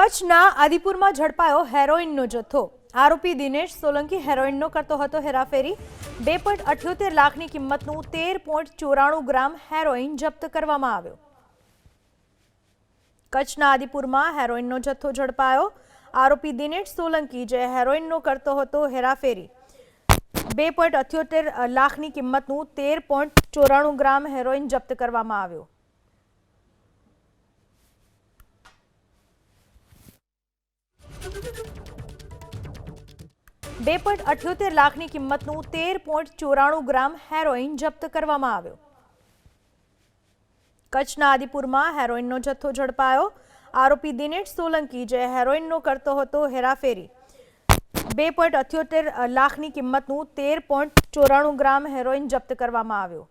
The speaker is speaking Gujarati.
કચ્છના આદિપુરમાં ઝડપાયો હેરોઇનનો જથ્થો. આરોપી દિનેશ સોલંકી હેરોઇનનો કરતો હતો હેરાફેરી. બે પોઈન્ટ અઠ્યોતેર લાખની કિંમતનું તેર પોઈન્ટ ચોરાણું ગ્રામ હેરોઇન જપ્ત કરવામાં આવ્યો. કચ્છના આદિપુરમાં હેરોઇનનો જથ્થો ઝડપાયો. આરોપી દિનેશ સોલંકી જે હેરોઇનનો કરતો હતો હેરાફેરી. બે પોઈન્ટ અઠ્યોતેર લાખની કિંમતનું તેર પોઈન્ટ ચોરાણું ગ્રામ હેરોઇન જપ્ત કરવામાં આવ્યો. બે પોઈન્ટ અઠ્યોતેર લાખની કિંમતનું તેર પોઈન્ટ ચોરાણું ગ્રામ હેરોઇન જપ્ત કરવામાં આવ્યો. કચ્છના આદિપુરમાં હેરોઇનનો જથ્થો ઝડપાયો. આરોપી દિનેશ સોલંકી જે હેરોઇનનો કરતો હતો હેરાફેરી. બે પોઈન્ટ અઠ્યોતેર લાખની કિંમતનું તેર પોઈન્ટ ચોરાણું ગ્રામ હેરોઇન જપ્ત કરવામાં આવ્યો.